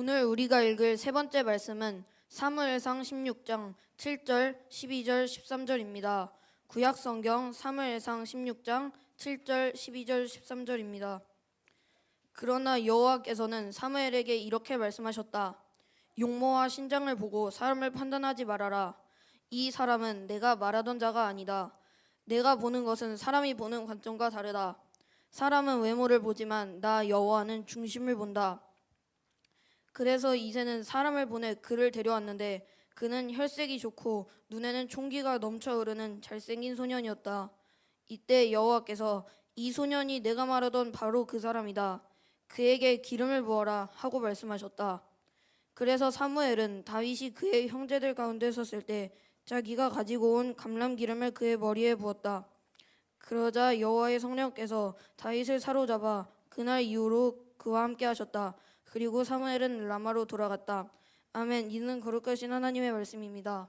오늘 우리가 읽을 세 번째 말씀은 사무엘상 16장 7절, 12절, 13절입니다. 구약 성경 사무엘상 16장 7절, 12절, 13절입니다. 그러나 여호와께서는 사무엘에게 이렇게 말씀하셨다. 용모와 신장을 보고 사람을 판단하지 말아라. 이 사람은 내가 말하던 자가 아니다. 내가 보는 것은 사람이 보는 관점과 다르다. 사람은 외모를 보지만 나 여호와는 중심을 본다. 그래서 이제는 사람을 보내 그를 데려왔는데 그는 혈색이 좋고 눈에는 총기가 넘쳐 흐르는 잘생긴 소년이었다. 이때 여호와께서 이 소년이 내가 말하던 바로 그 사람이다. 그에게 기름을 부어라 하고 말씀하셨다. 그래서 사무엘은 다윗이 그의 형제들 가운데 섰을 때 자기가 가지고 온 감람 기름을 그의 머리에 부었다. 그러자 여호와의 성령께서 다윗을 사로잡아 그날 이후로 그와 함께 하셨다. 그리고 사무엘은 라마로 돌아갔다. 아멘. 이는 거룩하신 하나님의 말씀입니다.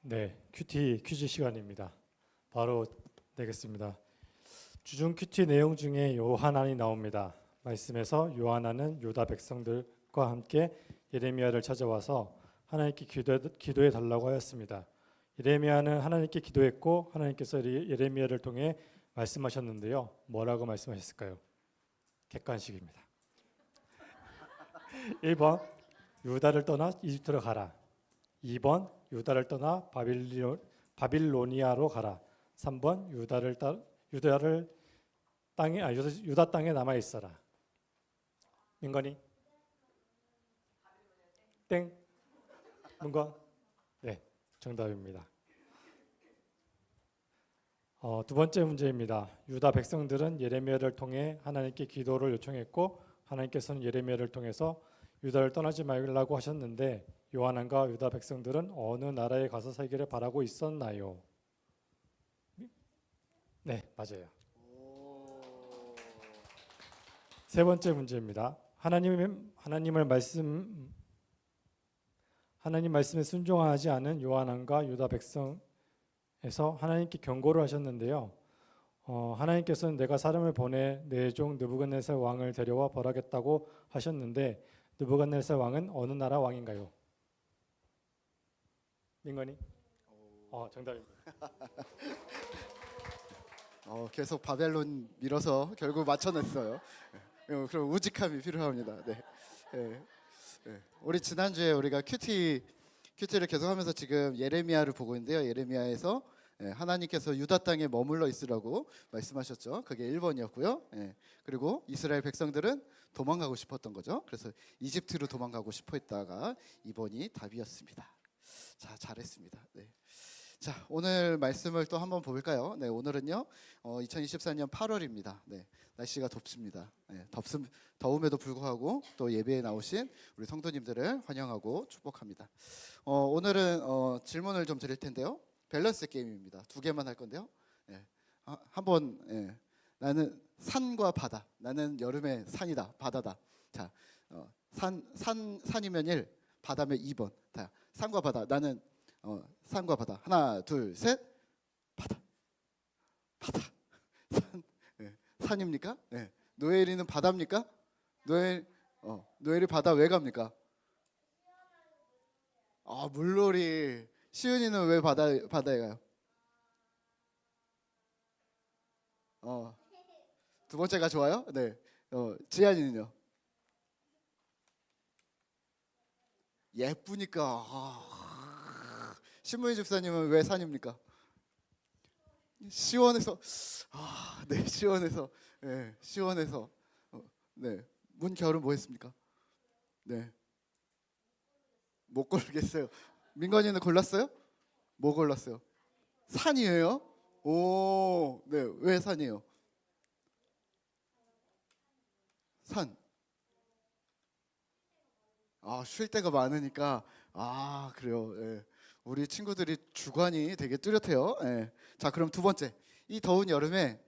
네, 큐티 퀴즈 시간입니다. 바로 내겠습니다. 주중 큐티 내용 중에 요하난이 나옵니다. 말씀에서 요하난은 유다 백성들과 함께 예레미야를 찾아와서 하나님께 기도해 달라고 하였습니다. 예레미야는 하나님께 기도했고 하나님께서 이 예레미야를 통해 말씀하셨는데요. 뭐라고 말씀하셨을까요? 객관식입니다. 1번 유다를 떠나 이집트로 가라. 2번 유다를 떠나 바빌로, 바빌로니아로 가라. 3번 유다를 따, 유다를 땅에 아, 유다, 땅에 남아 있어라. 민건이 땡 문건 네 정답입니다. 어, 두 번째 문제입니다. 유다 백성들은 예레미야를 통해 하나님께 기도를 요청했고 하나님께서는 예레미야를 통해서 유다를 떠나지 말라고 하셨는데 요한안과 유다 백성들은 어느 나라에 가서 살기를 바라고 있었나요? 네, 맞아요. 세 번째 문제입니다. 하나님 하나님을 말씀 하나님 말씀에 순종하지 않은 요한안과 유다 백성에서 하나님께 경고를 하셨는데요. 어, 하나님께서는 내가 사람을 보내 내종 느부갓네살 왕을 데려와 벌하겠다고 하셨는데 느부갓네살 왕은 어느 나라 왕인가요? 민건이? 어, 정답입니다. 어, 계속 바벨론 밀어서 결국 맞춰냈어요. 예, 그럼 우직함이 필요합니다. 네. 예, 예. 우리 지난주에 우리가 큐티 큐티를 계속하면서 지금 예레미야를 보고 있는데요. 예레미야에서 예, 하나님께서 유다 땅에 머물러 있으라고 말씀하셨죠. 그게 1번이었고요. 예, 그리고 이스라엘 백성들은 도망가고 싶었던 거죠. 그래서 이집트로 도망가고 싶어 했다가 2번이 답이었습니다. 자, 잘했습니다. 네. 자, 오늘 말씀을 또 한번 볼까요? 네, 오늘은요. 어, 2024년 8월입니다. 네, 날씨가 덥습니다. 네, 덥음, 더움에도 불구하고 또 예배에 나오신 우리 성도님들을 환영하고 축복합니다. 어, 오늘은 어, 질문을 좀 드릴 텐데요. 밸런스 게임입니다. 두 개만 할 건데요. 네, 아, 한번 예, 나는 산과 바다. 나는 여름에 산이다, 바다다. 자, 어, 산, 산, 산이면 1, 바다면 2번. 자, 산과 바다. 나는 어, 산과 바다. 하나, 둘, 셋. 바다. 바다. 산. 예. 산입니까? 예. 노엘이는 바다입니까? 노엘 어, 노엘이 바다 왜 갑니까? 아, 물놀이. 시은이는 왜 바다 바다에 가요? 어. 두 번째가 좋아요? 네. 어, 지안이는요? 예쁘니까. 아. 신무희 집사님은 왜 산입니까? 시원해서 아, 네, 시원해서 네, 시원해서 어, 네, 문 겨울은 뭐 했습니까? 네, 못 고르겠어요. 민건이는 골랐어요? 뭐 골랐어요? 산이에요? 오, 네, 왜 산이에요? 산. 아, 쉴 데가 많으니까 아, 그래요. 예. 우리 친구들이 주관이 되게 뚜렷해요. 예. 자, 그럼 두 번째. 이 더운 여름에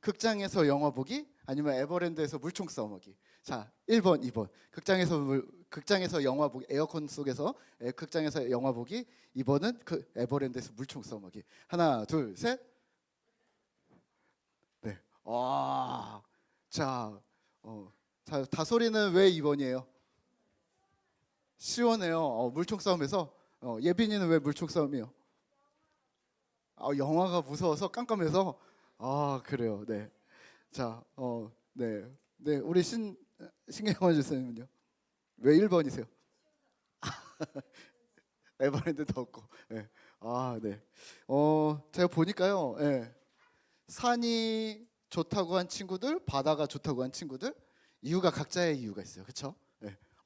극장에서 영화 보기 아니면 에버랜드에서 물총 싸움하기. 자, 1번, 2번. 극장에서 물- 극장에서 영화 보기 에어컨 속에서 에, 극장에서 영화 보기 2번은 그 에버랜드에서 물총 쏘먹기. 하나, 둘, 셋. 네. 와. 자, 어. 자, 다솔이는 왜 2번이에요? 시원해요. 어, 물총 싸움에서 어, 예빈이는 왜 물총 싸움이요? 아, 영화가 무서워서 깜깜해서 아 그래요. 네. 자, 어, 네, 네, 우리 신 신경원 주선님은요? 왜 1번이세요? 에버랜드도 없고, 네. 아, 네. 어, 제가 보니까요, 예. 산이 좋다고 한 친구들, 바다가 좋다고 한 친구들, 이유가 각자의 이유가 있어요, 그렇죠?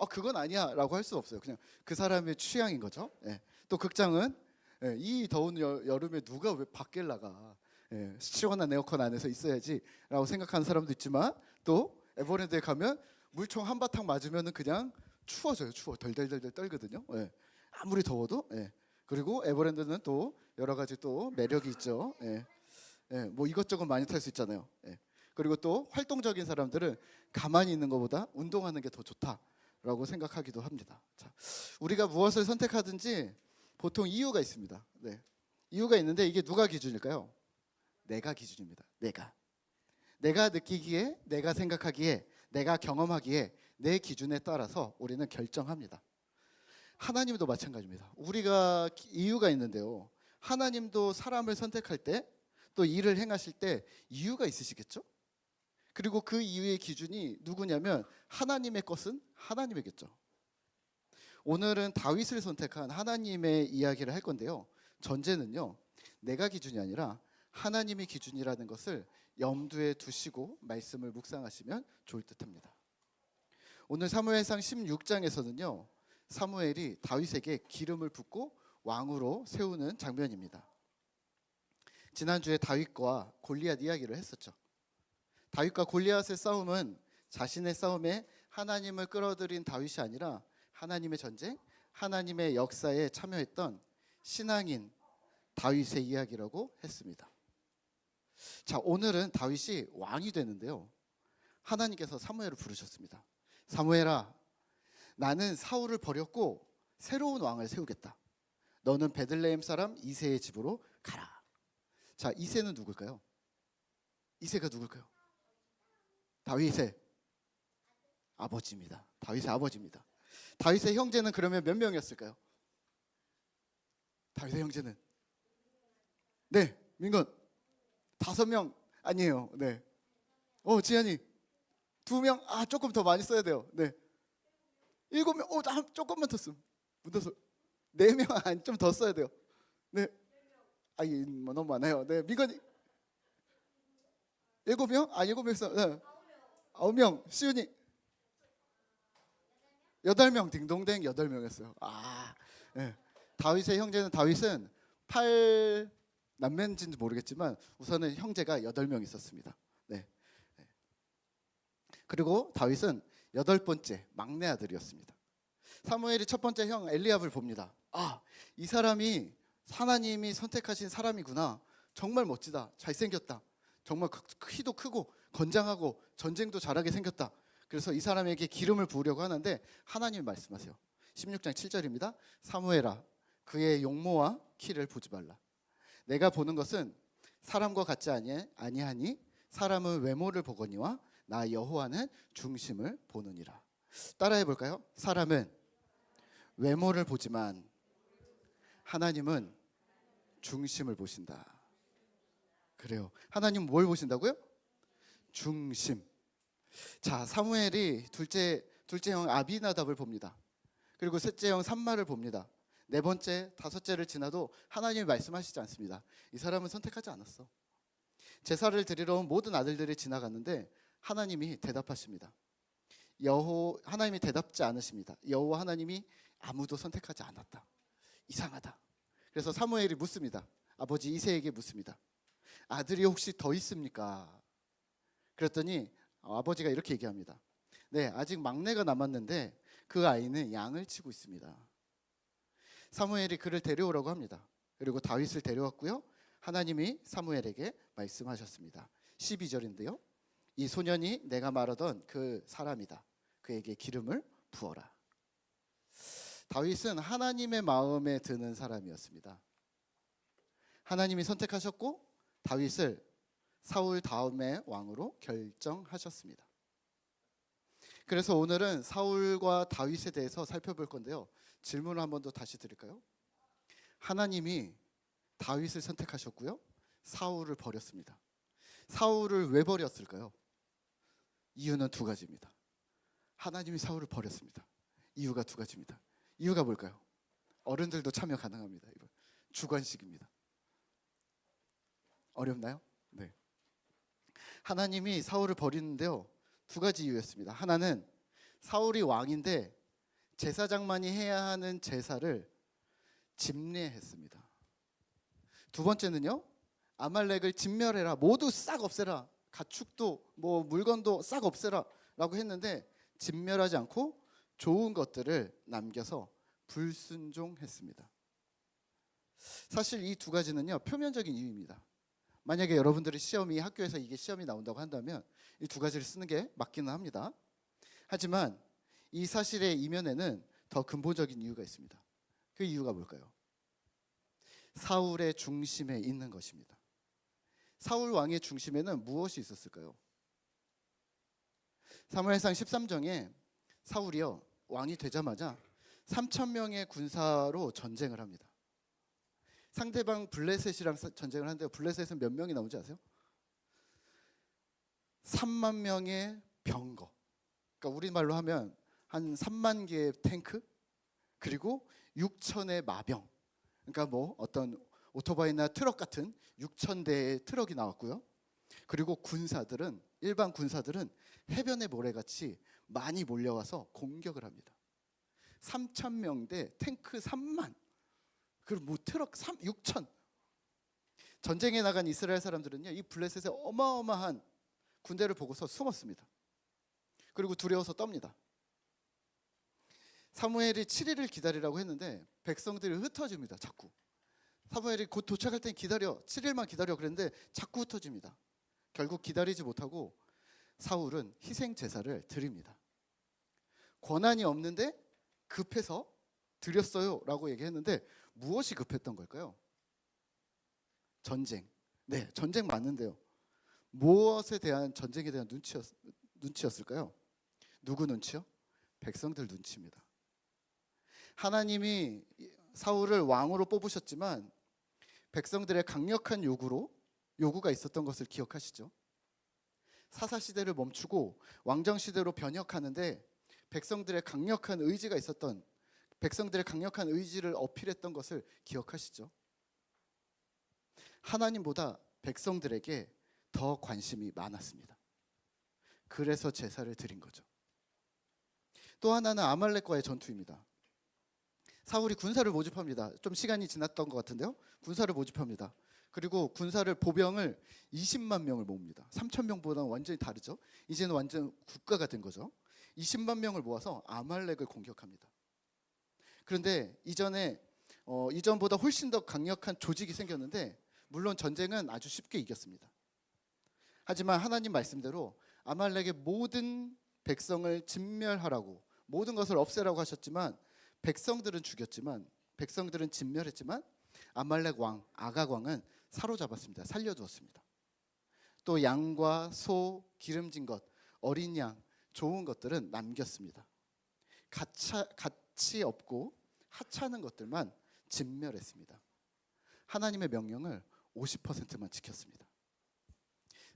예. 어, 그건 아니야라고 할 수 없어요. 그냥 그 사람의 취향인 거죠. 예. 또 극장은 예, 이 더운 여, 여름에 누가 왜 밖에 나가? 예, 시원한 에어컨 안에서 있어야지라고 생각하는 사람도 있지만 또 에버랜드에 가면 물총 한바탕 맞으면은 그냥 추워져요. 추워 덜덜덜덜 떨거든요. 예. 아무리 더워도 예. 그리고 에버랜드는 또 여러 가지 또 매력이 있죠. 예. 예, 뭐 이것저것 많이 탈 수 있잖아요. 예. 그리고 또 활동적인 사람들은 가만히 있는 것보다 운동하는 게 더 좋다 라고 생각하기도 합니다. 자, 우리가 무엇을 선택하든지 보통 이유가 있습니다. 네. 이유가 있는데 이게 누가 기준일까요? 내가 기준입니다. 내가. 내가 느끼기에, 내가 생각하기에, 내가 경험하기에 내 기준에 따라서 우리는 결정합니다. 하나님도 마찬가지입니다. 우리가 기- 이유가 있는데요. 하나님도 사람을 선택할 때 또 일을 행하실 때 이유가 있으시겠죠? 그리고 그 이유의 기준이 누구냐면 하나님의 것은 하나님이겠죠. 오늘은 다윗을 선택한 하나님의 이야기를 할 건데요. 전제는요. 내가 기준이 아니라 하나님이 기준이라는 것을 염두에 두시고 말씀을 묵상하시면 좋을 듯합니다. 오늘 사무엘상 16장에서는요. 사무엘이 다윗에게 기름을 붓고 왕으로 세우는 장면입니다. 지난주에 다윗과 골리앗 이야기를 했었죠. 다윗과 골리앗의 싸움은 자신의 싸움에 하나님을 끌어들인 다윗이 아니라 하나님의 전쟁, 하나님의 역사에 참여했던 신앙인 다윗의 이야기라고 했습니다. 자, 오늘은 다윗이 왕이 되는데요. 하나님께서 사무엘을 부르셨습니다. 사무엘아, 나는 사울을 버렸고 새로운 왕을 세우겠다. 너는 베들레헴 사람 이세의 집으로 가라. 자, 이세는 누굴까요? 이세가 누굴까요? 다윗의 아버지입니다. 다윗의 아버지입니다. 다윗의 형제는 그러면 몇 명이었을까요? 다윗의 형제는 네, 민건 다섯 명 아니에요. 네. 어, 지현이 두 명. 아, 조금 더 많이 써야 돼요. 네. 일곱 명. 어, 나 조금만 더 쓰면. 묻어서 네 명. 아니 좀더 써야 돼요. 네. 아, 이 뭐, 너무 많아요. 네, 민건이 일곱 명? 아, 일곱 명 써. 네. 아홉 명. 시윤이 여덟 명 딩동댕 여덟 명이었어요. 아, 네. 다윗의 형제는 다윗은 팔 남매인지는 모르겠지만 우선은 형제가 여덟 명 있었습니다. 네. 네. 그리고 다윗은 여덟 번째 막내 아들이었습니다. 사무엘이 첫 번째 형 엘리압을 봅니다. 아, 이 사람이 하나님이 선택하신 사람이구나. 정말 멋지다. 잘생겼다. 정말 크- 키도 크고 건장하고 전쟁도 잘하게 생겼다. 그래서 이 사람에게 기름을 부으려고 하는데 하나님이 말씀하세요. 16장 7절입니다. 사무엘아 그의 용모와 키를 보지 말라. 내가 보는 것은 사람과 같지 아니 아니하니 사람은 외모를 보거니와 나 여호와는 중심을 보느니라. 따라해 볼까요? 사람은 외모를 보지만 하나님은 중심을 보신다. 그래요. 하나님 뭘 보신다고요? 중심. 자, 사무엘이 둘째 둘째 형 아비나답을 봅니다. 그리고 셋째 형 삼마를 봅니다. 네 번째, 다섯째를 지나도 하나님이 말씀하시지 않습니다. 이 사람은 선택하지 않았어. 제사를 드리러 온 모든 아들들이 지나갔는데 하나님이 대답하십니다. 여호 하나님이 대답지 않으십니다. 여호와 하나님이 아무도 선택하지 않았다. 이상하다. 그래서 사무엘이 묻습니다. 아버지 이세에게 묻습니다. 아들이 혹시 더 있습니까? 그랬더니 아버지가 이렇게 얘기합니다. 네, 아직 막내가 남았는데 그 아이는 양을 치고 있습니다. 사무엘이 그를 데려오라고 합니다. 그리고 다윗을 데려왔고요. 하나님이 사무엘에게 말씀하셨습니다. 12절인데요. 이 소년이 내가 말하던 그 사람이다. 그에게 기름을 부어라. 다윗은 하나님의 마음에 드는 사람이었습니다. 하나님이 선택하셨고 다윗을 사울 다음의 왕으로 결정하셨습니다. 그래서 오늘은 사울과 다윗에 대해서 살펴볼 건데요. 질문을 한 번 더 다시 드릴까요? 하나님이 다윗을 선택하셨고요. 사울을 버렸습니다. 사울을 왜 버렸을까요? 이유는 두 가지입니다. 하나님이 사울을 버렸습니다. 이유가 두 가지입니다. 이유가 뭘까요? 어른들도 참여 가능합니다. 이번 주관식입니다. 어렵나요? 네. 하나님이 사울을 버리는데요. 두 가지 이유였습니다. 하나는 사울이 왕인데 제사장만이 해야 하는 제사를 집례했습니다. 두 번째는요. 아말렉을 진멸해라. 모두 싹 없애라. 가축도 뭐 물건도 싹 없애라라고 했는데 진멸하지 않고 좋은 것들을 남겨서 불순종했습니다. 사실 이 두 가지는요. 표면적인 이유입니다. 만약에 여러분들이 시험이 학교에서 이게 시험이 나온다고 한다면 이 두 가지를 쓰는 게 맞기는 합니다. 하지만 이 사실의 이면에는 더 근본적인 이유가 있습니다. 그 이유가 뭘까요? 사울의 중심에 있는 것입니다. 사울 왕의 중심에는 무엇이 있었을까요? 사무엘상 13장에 사울이요 왕이 되자마자 3천 명의 군사로 전쟁을 합니다. 상대방 블레셋이랑 사- 전쟁을 하는데 블레셋은 몇 명이 나오지 아세요? 3만 명의 병거. 그러니까 우리말로 하면 한 3만 개의 탱크 그리고 6천의 마병. 그러니까 뭐 어떤 오토바이나 트럭 같은 6천 대의 트럭이 나왔고요. 그리고 군사들은 일반 군사들은 해변의 모래같이 많이 몰려와서 공격을 합니다. 3천 명대 탱크 3만 그리고 뭐 트럭 3 6천 전쟁에 나간 이스라엘 사람들은요 이 블레셋의 어마어마한 군대를 보고서 숨었습니다. 그리고 두려워서 떱니다. 사무엘이 7일을 기다리라고 했는데 백성들이 흩어집니다. 자꾸. 사무엘이 곧 도착할 땐 기다려. 7일만 기다려 그랬는데 자꾸 흩어집니다. 결국 기다리지 못하고 사울은 희생 제사를 드립니다. 권한이 없는데 급해서 드렸어요라고 얘기했는데 무엇이 급했던 걸까요? 전쟁. 네, 전쟁 맞는데요. 무엇에 대한 전쟁에 대한 눈치였, 눈치였을까요? 누구 눈치요? 백성들 눈치입니다. 하나님이 사울을 왕으로 뽑으셨지만 백성들의 강력한 요구로 요구가 있었던 것을 기억하시죠? 사사 시대를 멈추고 왕정 시대로 변혁하는데 백성들의 강력한 의지가 있었던 백성들의 강력한 의지를 어필했던 것을 기억하시죠? 하나님보다 백성들에게 더 관심이 많았습니다. 그래서 제사를 드린 거죠. 또 하나는 아말렉과의 전투입니다. 사울이 군사를 모집합니다. 좀 시간이 지났던 것 같은데요. 군사를 모집합니다. 그리고 군사를 보병을 20만 명을 모읍니다. 3천 명보다는 완전히 다르죠. 이제는 완전 국가가 된 거죠. 20만 명을 모아서 아말렉을 공격합니다. 그런데 이전에 어, 이전보다 훨씬 더 강력한 조직이 생겼는데 물론 전쟁은 아주 쉽게 이겼습니다. 하지만 하나님 말씀대로 아말렉의 모든 백성을 진멸하라고 모든 것을 없애라고 하셨지만 백성들은 죽였지만 백성들은 진멸했지만 아말렉 왕 아각 왕은 사로잡았습니다. 살려두었습니다. 또 양과 소, 기름진 것, 어린 양, 좋은 것들은 남겼습니다. 가차, 가치 없고 하찮은 것들만 진멸했습니다. 하나님의 명령을 50%만 지켰습니다.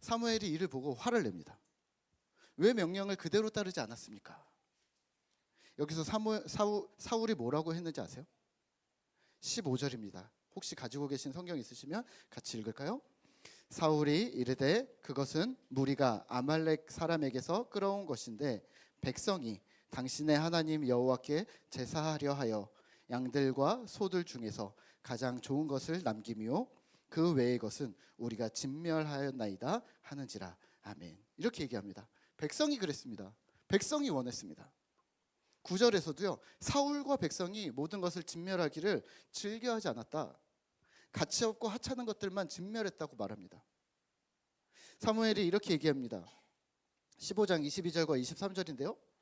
사무엘이 이를 보고 화를 냅니다. 왜 명령을 그대로 따르지 않았습니까? 여기서 사무, 사우, 사울이 뭐라고 했는지 아세요? 15절입니다. 혹시 가지고 계신 성경 있으시면 같이 읽을까요? 사울이 이르되 그것은 무리가 아말렉 사람에게서 끌어온 것인데 백성이 당신의 하나님 여호와께 제사하려 하여 양들과 소들 중에서 가장 좋은 것을 남김이요 그 외의 것은 우리가 진멸하였나이다 하는지라 아멘 이렇게 얘기합니다. 백성이 그랬습니다. 백성이 원했습니다. 구절에서도요 사울과 백성이 모든 것을 진멸하기를 즐겨하지 않았다. 가치 없고 하찮은 것들만 진멸했다고 말합니다. 사무엘이 이렇게 얘기합니다. 15장 22절과 23절인데요.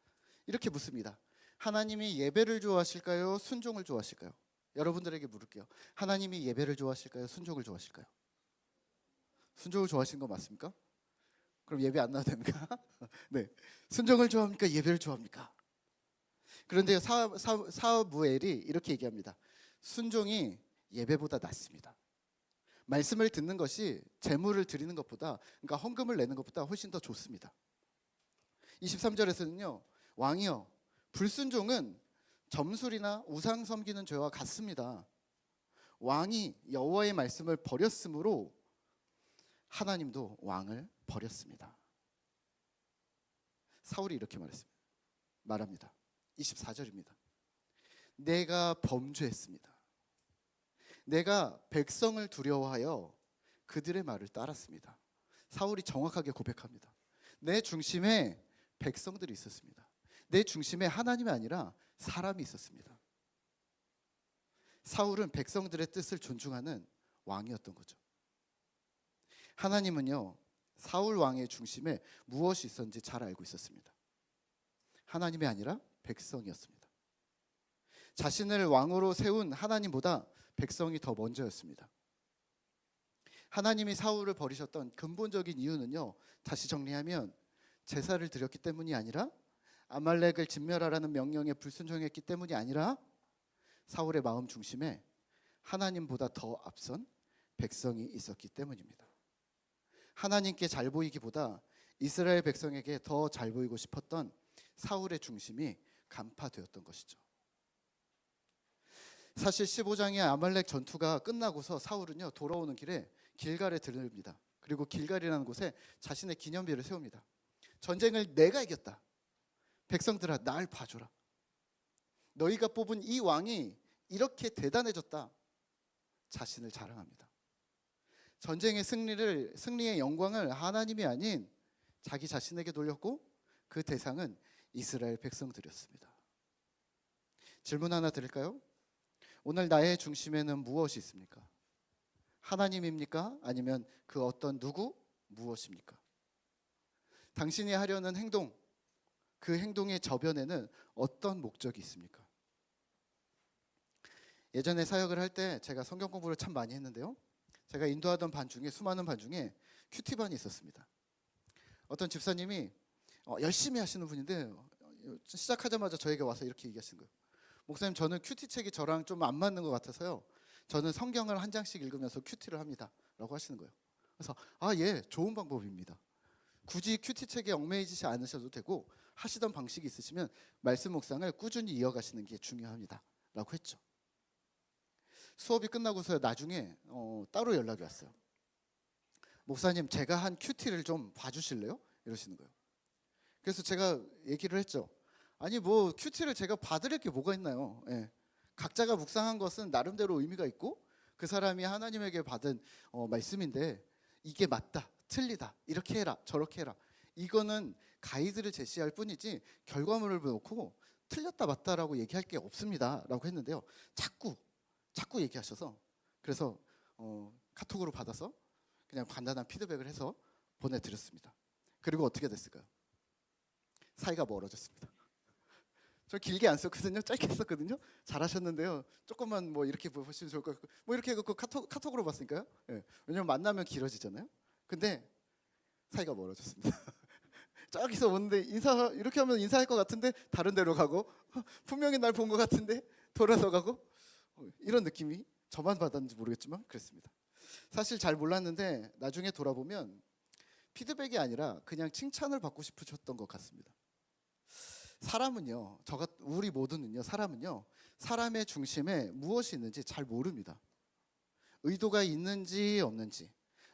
이렇게 묻습니다. 하나님이 예배를 좋아하실까요? 순종을 좋아하실까요? 여러분들에게 물을게요. 하나님이 예배를 좋아하실까요? 순종을 좋아하실까요? 순종을 좋아하시는 거 맞습니까? 그럼 예배 안 나도 됩니까? 네. 순종을 좋아합니까? 예배를 좋아합니까? 그런데 사, 사, 사무엘이 이렇게 얘기합니다. 순종이 예배보다 낫습니다. 말씀을 듣는 것이 재물을 드리는 것보다 그러니까 헌금을 내는 것보다 훨씬 더 좋습니다. 23절에서는요. 왕이여 불순종은 점술이나 우상 섬기는 죄와 같습니다. 왕이 여호와의 말씀을 버렸으므로 하나님도 왕을 버렸습니다. 사울이 이렇게 말했습니다. 말합니다. 24절입니다. 내가 범죄했습니다. 내가 백성을 두려워하여 그들의 말을 따랐습니다. 사울이 정확하게 고백합니다. 내 중심에 백성들이 있었습니다. 내 중심에 하나님이 아니라 사람이 있었습니다. 사울은 백성들의 뜻을 존중하는 왕이었던 거죠. 하나님은요, 사울 왕의 중심에 무엇이 있었는지 잘 알고 있었습니다. 하나님이 아니라 백성이었습니다. 자신을 왕으로 세운 하나님보다 백성이 더 먼저였습니다. 하나님이 사울을 버리셨던 근본적인 이유는요. 다시 정리하면 제사를 드렸기 때문이 아니라 아말렉을 진멸하라는 명령에 불순종했기 때문이 아니라 사울의 마음 중심에 하나님보다 더 앞선 백성이 있었기 때문입니다. 하나님께 잘 보이기보다 이스라엘 백성에게 더 잘 보이고 싶었던 사울의 중심이 간파되었던 것이죠. 사실 15장의 아말렉 전투가 끝나고서 사울은요 돌아오는 길에 길갈에 들릅니다. 그리고 길갈이라는 곳에 자신의 기념비를 세웁니다. 전쟁을 내가 이겼다. 백성들아 날 봐줘라. 너희가 뽑은 이 왕이 이렇게 대단해졌다. 자신을 자랑합니다. 전쟁의 승리를 승리의 영광을 하나님이 아닌 자기 자신에게 돌렸고 그 대상은 이스라엘 백성들이었습니다. 질문 하나 드릴까요? 오늘 나의 중심에는 무엇이 있습니까? 하나님입니까? 아니면 그 어떤 누구 무엇입니까? 당신이 하려는 행동, 그 행동의 저변에는 어떤 목적이 있습니까? 예전에 사역을 할 때 제가 성경 공부를 참 많이 했는데요. 제가 인도하던 반 중에 수많은 반 중에 큐티 반이 있었습니다. 어떤 집사님이 어, 열심히 하시는 분인데 어, 시작하자마자 저에게 와서 이렇게 얘기하시는 거예요. 목사님 저는 큐티 책이 저랑 좀 안 맞는 것 같아서요. 저는 성경을 한 장씩 읽으면서 큐티를 합니다라고 하시는 거예요. 그래서 아 예 좋은 방법입니다. 굳이 큐티 책에 얽매이지 않으셔도 되고 하시던 방식이 있으시면 말씀 묵상을 꾸준히 이어가시는 게 중요합니다라고 했죠. 수업이 끝나고서 나중에 어, 따로 연락이 왔어요. 목사님 제가 한 큐티를 좀 봐주실래요? 이러시는 거예요. 그래서 제가 얘기를 했죠. 아니 뭐 큐티를 제가 봐드릴 게 뭐가 있나요? 예. 각자가 묵상한 것은 나름대로 의미가 있고 그 사람이 하나님에게 받은 어, 말씀인데 이게 맞다, 틀리다, 이렇게 해라, 저렇게 해라. 이거는 가이드를 제시할 뿐이지 결과물을 놓고 틀렸다 맞다라고 얘기할 게 없습니다라고 했는데요. 자꾸 자꾸 얘기하셔서 그래서 어, 카톡으로 받아서 그냥 간단한 피드백을 해서 보내드렸습니다. 그리고 어떻게 됐을까요? 사이가 멀어졌습니다. 저 길게 안 썼거든요. 짧게 썼거든요. 잘하셨는데요. 조금만 뭐 이렇게 보시면 좋을 것 같고 뭐 이렇게 해갖고 카톡, 카톡으로 봤으니까요. 예. 왜냐면 만나면 길어지잖아요. 근데 사이가 멀어졌습니다. 저기서 오는데? 인사 이렇게 하면 인사할 것 같은데? 다른 데로 가고? 분명히 날 본 것 같은데? 돌아서 가고? 어, 이런 느낌이 저만 받았는지 모르겠지만 그랬습니다. 사실 잘 몰랐는데 나중에 돌아보면 피드백이 아니라 그냥 칭찬을 받고 싶으셨던 것 같습니다. 사람은요, 저가 우리 모두는요, 사람은요, 사람의 중심에 무엇이 있는지 잘 모릅니다. 의도가 있는지 없는지,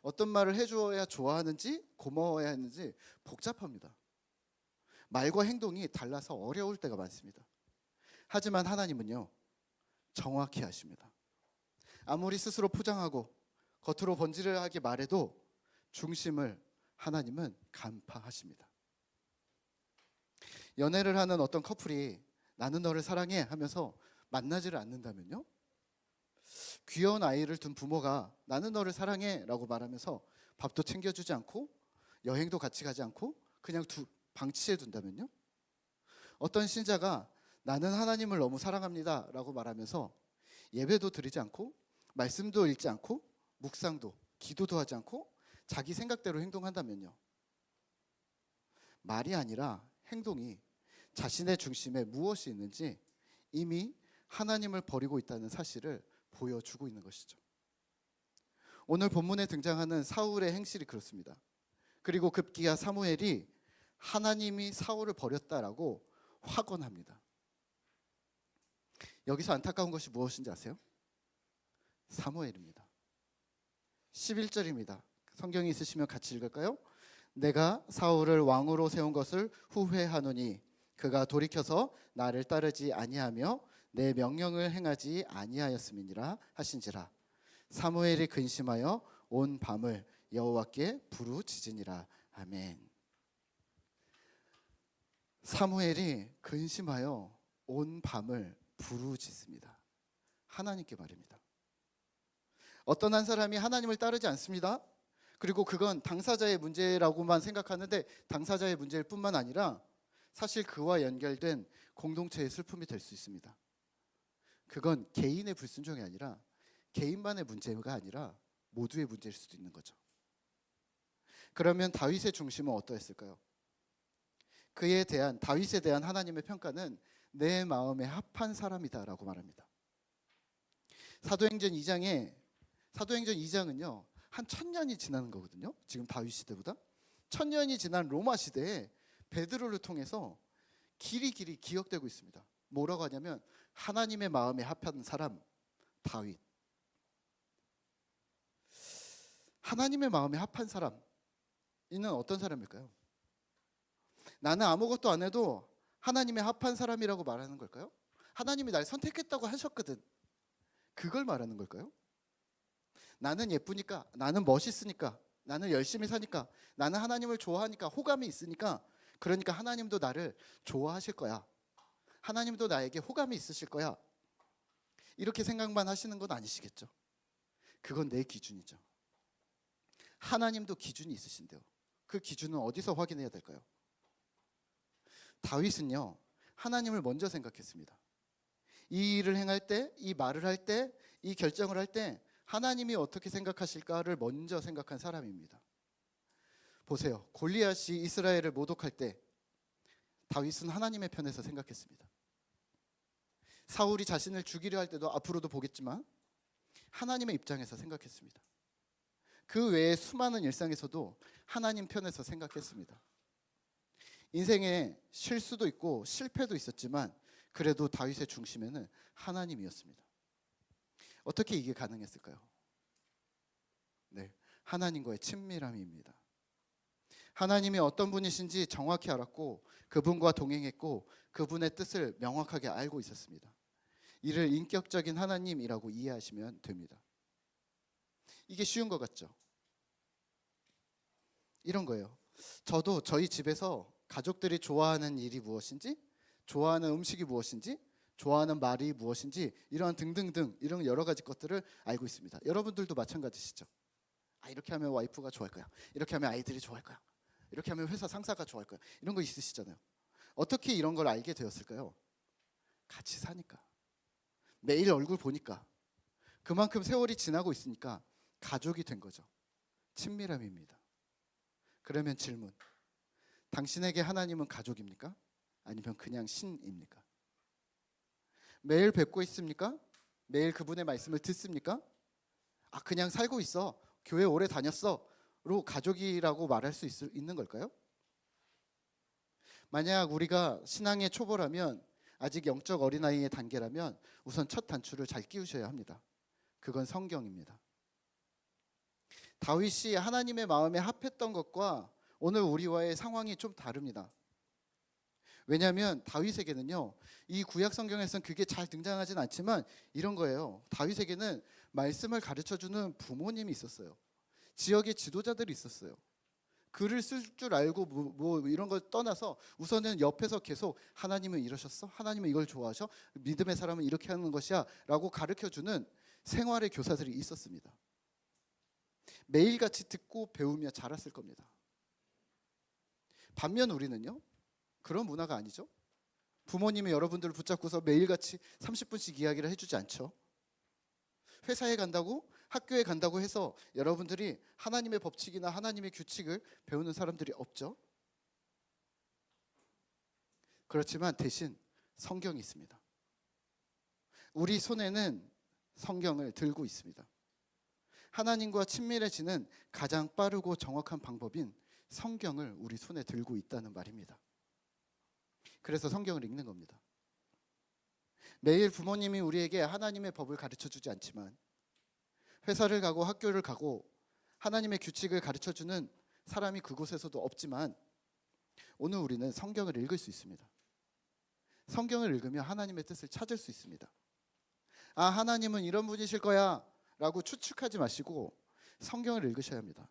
어떤 말을 해주어야 좋아하는지 고마워야 하는지 복잡합니다. 말과 행동이 달라서 어려울 때가 많습니다. 하지만 하나님은요, 정확히 하십니다. 아무리 스스로 포장하고 겉으로 번지르하게 말해도 중심을 하나님은 간파하십니다. 연애를 하는 어떤 커플이 나는 너를 사랑해 하면서 만나지를 않는다면요. 귀여운 아이를 둔 부모가 나는 너를 사랑해 라고 말하면서 밥도 챙겨주지 않고 여행도 같이 가지 않고 그냥 두 방치해 둔다면요. 어떤 신자가 나는 하나님을 너무 사랑합니다 라고 말하면서 예배도 드리지 않고 말씀도 읽지 않고 묵상도 기도도 하지 않고 자기 생각대로 행동한다면요. 말이 아니라 행동이 자신의 중심에 무엇이 있는지 이미 하나님을 버리고 있다는 사실을 보여주고 있는 것이죠. 오늘 본문에 등장하는 사울의 행실이 그렇습니다. 그리고 급기야 사무엘이 하나님이 사울을 버렸다라고 확언합니다. 여기서 안타까운 것이 무엇인지 아세요? 사무엘입니다. 11절입니다. 성경이 있으시면 같이 읽을까요? 내가 사울을 왕으로 세운 것을 후회하노니 그가 돌이켜서 나를 따르지 아니하며 내 명령을 행하지 아니하였음이니라 하신지라 사무엘이 근심하여 온 밤을 여호와께 부르짖으니라 아멘. 사무엘이 근심하여 온 밤을 부르짖습니다. 하나님께 말입니다. 어떤 한 사람이 하나님을 따르지 않습니다. 그리고 그건 당사자의 문제라고만 생각하는데 당사자의 문제일 뿐만 아니라 사실 그와 연결된 공동체의 슬픔이 될 수 있습니다. 그건 개인의 불순종이 아니라 개인만의 문제가 아니라 모두의 문제일 수도 있는 거죠. 그러면 다윗의 중심은 어떠했을까요? 그에 대한 다윗에 대한 하나님의 평가는 내 마음에 합한 사람이다라고 말합니다. 사도행전 2장에 사도행전 2장은요 한 천년이 지나는 거거든요. 지금 다윗 시대보다 천년이 지난 로마 시대에 베드로를 통해서 길이 길이 기억되고 있습니다. 뭐라고 하냐면 하나님의 마음에 합한 사람 다윗. 하나님의 마음에 합한 사람 이는 어떤 사람일까요? 나는 아무것도 안 해도 하나님의 합한 사람이라고 말하는 걸까요? 하나님이 날 선택했다고 하셨거든. 그걸 말하는 걸까요? 나는 예쁘니까, 나는 멋있으니까, 나는 열심히 사니까, 나는 하나님을 좋아하니까, 호감이 있으니까, 그러니까 하나님도 나를 좋아하실 거야. 하나님도 나에게 호감이 있으실 거야. 이렇게 생각만 하시는 건 아니시겠죠? 그건 내 기준이죠. 하나님도 기준이 있으신데요. 그 기준은 어디서 확인해야 될까요? 다윗은요, 하나님을 먼저 생각했습니다. 이 일을 행할 때, 이 말을 할 때, 이 결정을 할 때, 하나님이 어떻게 생각하실까를 먼저 생각한 사람입니다. 보세요. 골리앗이 이스라엘을 모독할 때 다윗은 하나님의 편에서 생각했습니다. 사울이 자신을 죽이려 할 때도 앞으로도 보겠지만 하나님의 입장에서 생각했습니다. 그 외에 수많은 일상에서도 하나님 편에서 생각했습니다. 인생에 실수도 있고 실패도 있었지만 그래도 다윗의 중심에는 하나님이었습니다. 어떻게 이게 가능했을까요? 네, 하나님과의 친밀함입니다. 하나님이 어떤 분이신지 정확히 알았고 그분과 동행했고 그분의 뜻을 명확하게 알고 있었습니다. 이를 인격적인 하나님이라고 이해하시면 됩니다. 이게 쉬운 것 같죠? 이런 거예요. 저도 저희 집에서 가족들이 좋아하는 일이 무엇인지, 좋아하는 음식이 무엇인지, 좋아하는 말이 무엇인지 이런 등등등 이런 여러 가지 것들을 알고 있습니다. 여러분들도 마찬가지시죠? 아 이렇게 하면 와이프가 좋아할 거야. 이렇게 하면 아이들이 좋아할 거야. 이렇게 하면 회사 상사가 좋아할 거야. 이런 거 있으시잖아요. 어떻게 이런 걸 알게 되었을까요? 같이 사니까. 매일 얼굴 보니까. 그만큼 세월이 지나고 있으니까 가족이 된 거죠. 친밀함입니다. 그러면 질문. 당신에게 하나님은 가족입니까? 아니면 그냥 신입니까? 매일 뵙고 있습니까? 매일 그분의 말씀을 듣습니까? 아, 그냥 살고 있어. 교회 오래 다녔어. 로 가족이라고 말할 수 있, 있는 걸까요? 만약 우리가 신앙의 초보라면 아직 영적 어린아이의 단계라면 우선 첫 단추를 잘 끼우셔야 합니다. 그건 성경입니다. 다윗이 하나님의 마음에 합했던 것과 오늘 우리와의 상황이 좀 다릅니다. 왜냐하면 다윗에게는요 이 구약 성경에서는 그게 잘 등장하진 않지만 이런 거예요. 다윗에게는 말씀을 가르쳐 주는 부모님이 있었어요. 지역의 지도자들이 있었어요. 글을 쓸 줄 알고 뭐, 뭐 이런 걸 떠나서 우선은 옆에서 계속 하나님은 이러셨어? 하나님은 이걸 좋아하셔? 믿음의 사람은 이렇게 하는 것이야 라고 가르쳐 주는 생활의 교사들이 있었습니다. 매일같이 듣고 배우며 자랐을 겁니다. 반면 우리는요. 그런 문화가 아니죠. 부모님이 여러분들을 붙잡고서 매일같이 30분씩 이야기를 해주지 않죠. 회사에 간다고 학교에 간다고 해서 여러분들이 하나님의 법칙이나 하나님의 규칙을 배우는 사람들이 없죠. 그렇지만 대신 성경이 있습니다. 우리 손에는 성경을 들고 있습니다. 하나님과 친밀해지는 가장 빠르고 정확한 방법인 성경을 우리 손에 들고 있다는 말입니다. 그래서 성경을 읽는 겁니다. 매일 부모님이 우리에게 하나님의 법을 가르쳐 주지 않지만 회사를 가고 학교를 가고 하나님의 규칙을 가르쳐 주는 사람이 그곳에서도 없지만 오늘 우리는 성경을 읽을 수 있습니다. 성경을 읽으면 하나님의 뜻을 찾을 수 있습니다. 아, 하나님은 이런 분이실 거야 라고 추측하지 마시고 성경을 읽으셔야 합니다.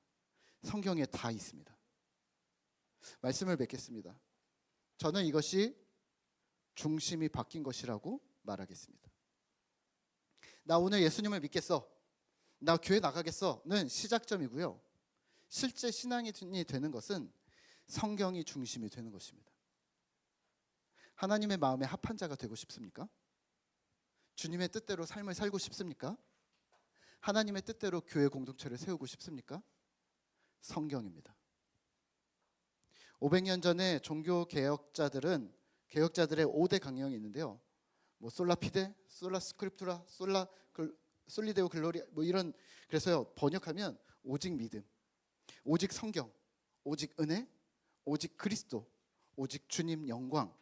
성경에 다 있습니다. 말씀을 맺겠습니다. 저는 이것이 중심이 바뀐 것이라고 말하겠습니다. 나 오늘 예수님을 믿겠어. 나 교회 나가겠어는 시작점이고요. 실제 신앙이 되는 것은 성경이 중심이 되는 것입니다. 하나님의 마음에 합한 자가 되고 싶습니까? 주님의 뜻대로 삶을 살고 싶습니까? 하나님의 뜻대로 교회 공동체를 세우고 싶습니까? 성경입니다. 500년 전에 종교 개혁자들은 개혁자들의 5대 강령이 있는데요. 뭐 솔라 피데, 솔라 스크립투라, 솔라 글, 솔리데오 글로리 뭐 이런 그래서요. 번역하면 오직 믿음, 오직 성경, 오직 은혜, 오직 그리스도, 오직 주님 영광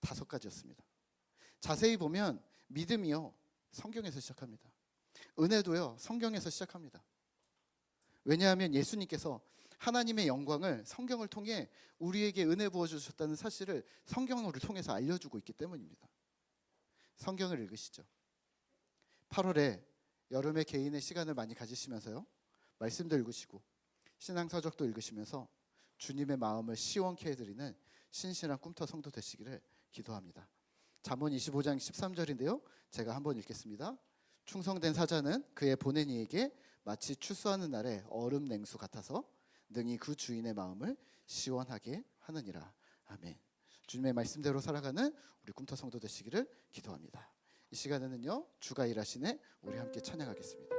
다섯 가지였습니다. 자세히 보면 믿음이요. 성경에서 시작합니다. 은혜도요. 성경에서 시작합니다. 왜냐하면 예수님께서 하나님의 영광을 성경을 통해 우리에게 은혜 부어 주셨다는 사실을 성경을 통해서 알려주고 있기 때문입니다. 성경을 읽으시죠. 8월에 여름에 개인의 시간을 많이 가지시면서요. 말씀도 읽으시고 신앙 서적도 읽으시면서 주님의 마음을 시원케 해드리는 신실한 꿈터 성도 되시기를 기도합니다. 잠언 25장 13절인데요. 제가 한번 읽겠습니다. 충성된 사자는 그의 보낸 이에게 마치 추수하는 날에 얼음 냉수 같아서 능히 그 주인의 마음을 시원하게 하느니라. 아멘. 주님의 말씀대로 살아가는 우리 꿈터 성도 되시기를 기도합니다. 이 시간에는요 주가 일하시네 우리 함께 찬양하겠습니다.